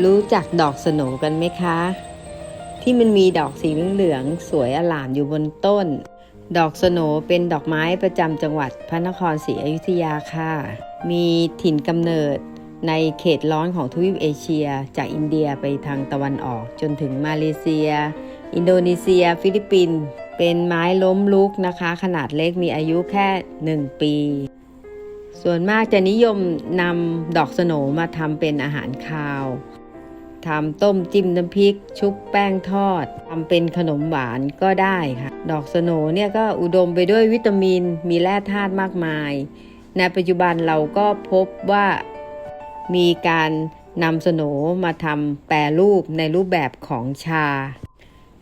รู้จักดอกสโหนกันไหมคะ ที่มันมีดอกสีเหลืองๆสวยอลามอยู่บนต้น ดอกสโหนเป็นดอกไม้ประจำจังหวัดพระนครศรีอยุธยาค่ะ มีถิ่นกำเนิดในเขตร้อนของทวีปเอเชีย จากอินเดียไปทางตะวันออกจนถึงมาเลเซีย อินโดนีเซีย ฟิลิปปินส์เป็นไม้ล้มลุกนะคะ ขนาดเล็กมีอายุแค่ 1 ปี ส่วนมากจะนิยมนำดอกสโหนมาทำเป็นอาหารคาว ทำต้มจิ้มน้ำพริก ชุบแป้งทอดทำเป็นขนมหวานก็ได้ค่ะ ดอกสโนเนี่ยก็อุดมไปด้วยวิตามิน มีแร่ธาตุมากมาย ในปัจจุบันเราก็พบว่ามีการนำสโนมาทำแปรรูปในรูปแบบของชา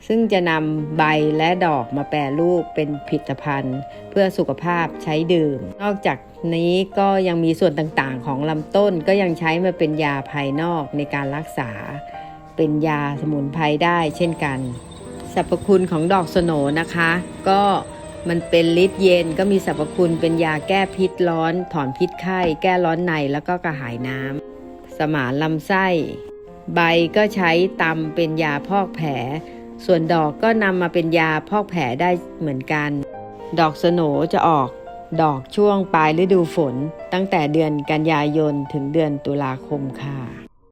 ซึ่งจะนำใบและดอกมาแปรรูปเป็นผลิตภัณฑ์ เพื่อสุขภาพใช้ดื่ม นอกจากนี้ก็ยังมีส่วนต่างๆ ของลำต้นก็ยังใช้มาเป็นยาภายนอกในการรักษา เป็นยาสมุนไพรได้เช่นกันสรรพคุณของดอกสโหนนะคะ ก็มันเป็นฤทธิ์เย็นก็มีสรรพคุณเป็นยาแก้พิษร้อน ถอนพิษไข้แก้ร้อนในแล้วก็กระหายน้ำสมานลำไส้ ใบก็ใช้ตำเป็นยาพอกแผล ส่วนดอกก็นำมาเป็นยาพอกแผลได้เหมือนกัน ดอกสโหนจะออก ดอกช่วงปลายฤดูฝน ตั้งแต่เดือนกันยายนถึงเดือนตุลาคมค่ะ